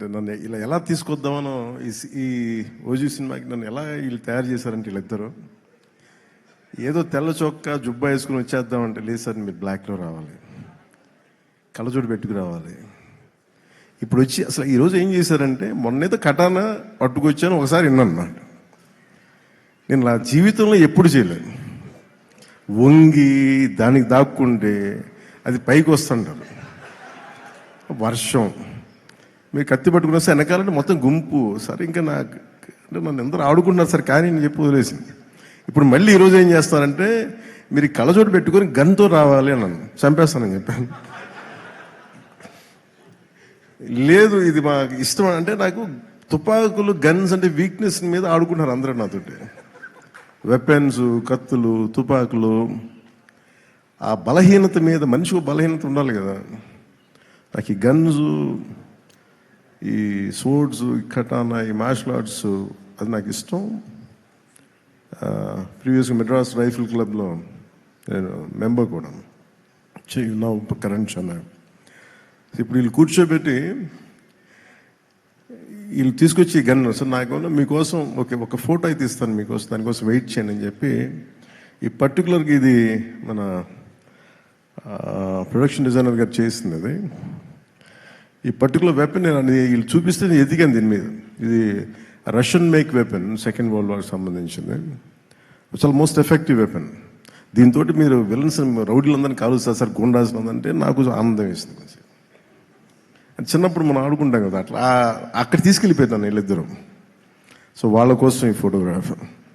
అంటే నన్ను ఇలా ఎలా తీసుకొద్దామనో ఈ ఈ ఓజీ సినిమాకి నన్ను ఎలా వీళ్ళు తయారు చేశారంటే వీళ్ళిద్దరు ఏదో తెల్ల చొక్క జుబ్బా వేసుకుని వచ్చేద్దామంటే లేదు సార్ మీరు బ్లాక్లో రావాలి. కళ్ళజోడు పెట్టుకు రావాలి. ఇప్పుడు వచ్చి అసలు ఈరోజు ఏం చేశారంటే మొన్నేదో కటానా పట్టుకొచ్చాను ఒకసారి విన్నాను నేను నా జీవితంలో ఎప్పుడు చేయలేదు. వంగి దానికి దాక్కుంటే అది పైకి వస్తుంటారు. వర్షం. మీరు కత్తి పట్టుకుని వస్తే వెనకాలంటే మొత్తం గుంపు. సరే ఇంకా నాకు అంటే నన్ను అందరూ ఆడుకుంటున్నారు సార్ కానీ నేను చెప్పి వదిలేసింది. ఇప్పుడు మళ్ళీ ఈరోజు ఏం చేస్తానంటే మీరు ఈ కళ్ళజోడు పెట్టుకొని గన్తో రావాలి నన్ను చంపేస్తానని చెప్పాను. లేదు ఇది మాకు ఇష్టం అంటే నాకు తుపాకులు గన్స్ అంటే వీక్నెస్ మీద ఆడుకుంటున్నారు అందరూ నాతోటి. వెపన్స్ కత్తులు తుపాకులు. ఆ బలహీనత మీద మనిషికి బలహీనత ఉండాలి కదా. నాకు ఈ గన్స్ ఈ సోడ్స్ ఈ కటానా ఈ మార్షల్ ఆర్ట్స్ అది నాకు ఇష్టం. ప్రీవియస్గా మెడ్రాస్ రైఫిల్ క్లబ్లో నేను మెంబర్ కూడా. నా కరెంట్ అన్నారు ఇప్పుడు వీళ్ళు కూర్చోబెట్టి వీళ్ళు తీసుకొచ్చి ఈ గన్ సార్ నాకు మీకోసం ఓకే ఒక ఫోటో అయితే ఇస్తాను మీకోసం దానికోసం వెయిట్ చేయండి అని చెప్పి ఈ పర్టికులర్గా ఇది మన ప్రొడక్షన్ డిజైనర్ గారు చేసింది అది. ఈ పర్టికులర్ వెపన్ నేను వీళ్ళు చూపిస్తే నేను ఎదిగాను దీని మీద. ఇది Russian make weapon second world వార్కి సంబంధించింది. చాలా మోస్ట్ ఎఫెక్టివ్ వెపన్ దీంతో మీరు విలన్స్ రౌడీలందరినీ కాలుస్తారు సార్ గుండాల్సినందంటే అంటే నాకు ఆనందం వేస్తుంది చిన్నప్పుడు మనం ఆడుకుంటాం కదా అట్లా. అక్కడ తీసుకెళ్ళిపోతాను వీళ్ళిద్దరం. సో వాళ్ళ కోసం ఈ ఫోటోగ్రాఫ్